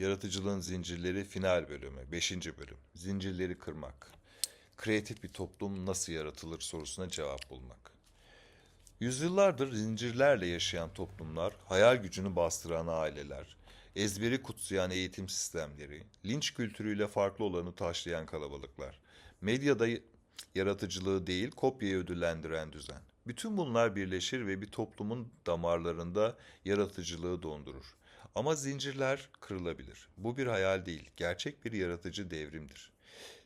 Yaratıcılığın Zincirleri final bölümü, 5. bölüm. Zincirleri kırmak. Kreatif bir toplum nasıl yaratılır sorusuna cevap bulmak. Yüzyıllardır zincirlerle yaşayan toplumlar, hayal gücünü bastıran aileler, ezberi kutsayan eğitim sistemleri, linç kültürüyle farklı olanı taşlayan kalabalıklar, medyada yaratıcılığı değil kopyayı ödüllendiren düzen. Bütün bunlar birleşir ve bir toplumun damarlarında yaratıcılığı dondurur. Ama zincirler kırılabilir. Bu bir hayal değil, gerçek bir yaratıcı devrimdir.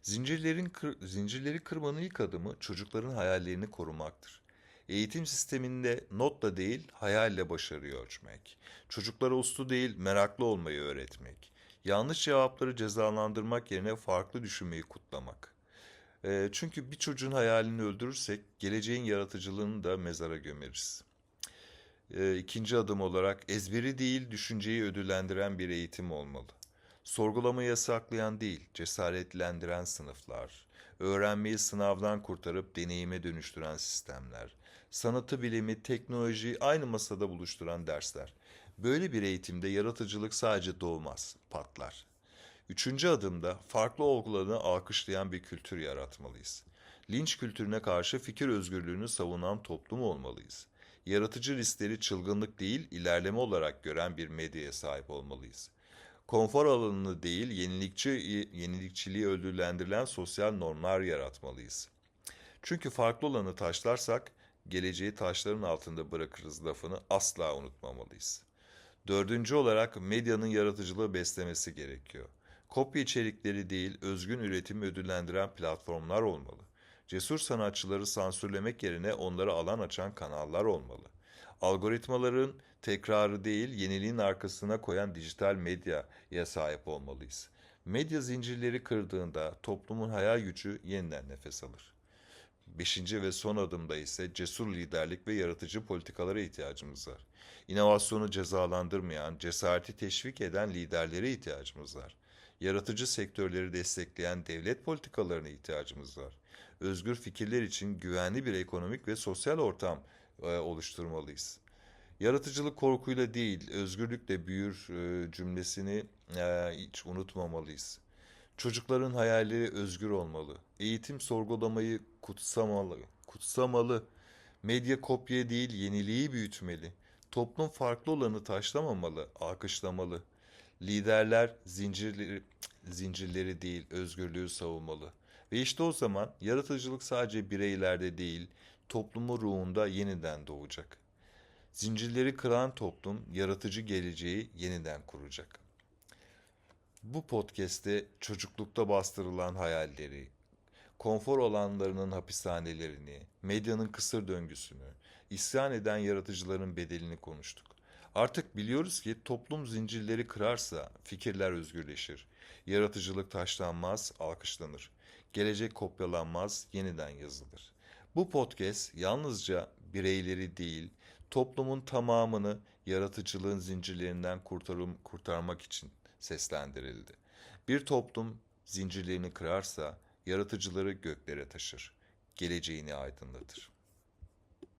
Zincirlerin kır- zincirleri kırmanın ilk adımı çocukların hayallerini korumaktır. Eğitim sisteminde notla değil, hayalle başarıyı ölçmek. Çocuklara uslu değil, meraklı olmayı öğretmek. Yanlış cevapları cezalandırmak yerine farklı düşünmeyi kutlamak. Ee, çünkü bir çocuğun hayalini öldürürsek geleceğin yaratıcılığını da mezara gömeriz. Ee, ikinci adım olarak ezberi değil düşünceyi ödüllendiren bir eğitim olmalı. Sorgulamayı yasaklayan değil, cesaretlendiren sınıflar, öğrenmeyi sınavdan kurtarıp deneyime dönüştüren sistemler, sanatı bilimi, teknolojiyi aynı masada buluşturan dersler. Böyle bir eğitimde yaratıcılık sadece doğmaz, patlar. Üçüncü adımda farklı olgularını alkışlayan bir kültür yaratmalıyız. Linç kültürüne karşı fikir özgürlüğünü savunan toplum olmalıyız. Yaratıcı riskleri çılgınlık değil, ilerleme olarak gören bir medyaya sahip olmalıyız. Konfor alanını değil, yenilikçi, yenilikçiliği ödüllendirilen sosyal normlar yaratmalıyız. Çünkü farklı olanı taşlarsak, geleceği taşların altında bırakırız lafını asla unutmamalıyız. Dördüncü olarak medyanın yaratıcılığı beslemesi gerekiyor. Kopya içerikleri değil, özgün üretimi ödüllendiren platformlar olmalı. Cesur sanatçıları sansürlemek yerine onlara alan açan kanallar olmalı. Algoritmaların tekrarı değil, yeniliğin arkasına koyan dijital medyaya sahip olmalıyız. Medya zincirleri kırdığında toplumun hayal gücü yeniden nefes alır. Beşinci ve son adımda ise cesur liderlik ve yaratıcı politikalara ihtiyacımız var. İnovasyonu cezalandırmayan, cesareti teşvik eden liderlere ihtiyacımız var. Yaratıcı sektörleri destekleyen devlet politikalarına ihtiyacımız var. Özgür fikirler için güvenli bir ekonomik ve sosyal ortam e, oluşturmalıyız. Yaratıcılık korkuyla değil, özgürlükle büyür e, cümlesini e, hiç unutmamalıyız. Çocukların hayalleri özgür olmalı. Eğitim sorgulamayı kutsamalı. Kutsamalı. Medya kopya değil, yeniliği büyütmeli. Toplum farklı olanı taşlamamalı, alkışlamalı. Liderler zincirleri, zincirleri değil, özgürlüğü savunmalı. Ve işte o zaman yaratıcılık sadece bireylerde değil, toplumun ruhunda yeniden doğacak. Zincirleri kıran toplum yaratıcı geleceği yeniden kuracak. Bu podcast'te çocuklukta bastırılan hayalleri, konfor alanlarının hapishanelerini, medyanın kısır döngüsünü, isyan eden yaratıcıların bedelini konuştuk. Artık biliyoruz ki toplum zincirleri kırarsa fikirler özgürleşir. Yaratıcılık taşlanmaz, alkışlanır. Gelecek kopyalanmaz, yeniden yazılır. Bu podcast yalnızca bireyleri değil, toplumun tamamını yaratıcılığın zincirlerinden kurtarım, kurtarmak için seslendirildi. Bir toplum zincirlerini kırarsa yaratıcıları göklere taşır, geleceğini aydınlatır.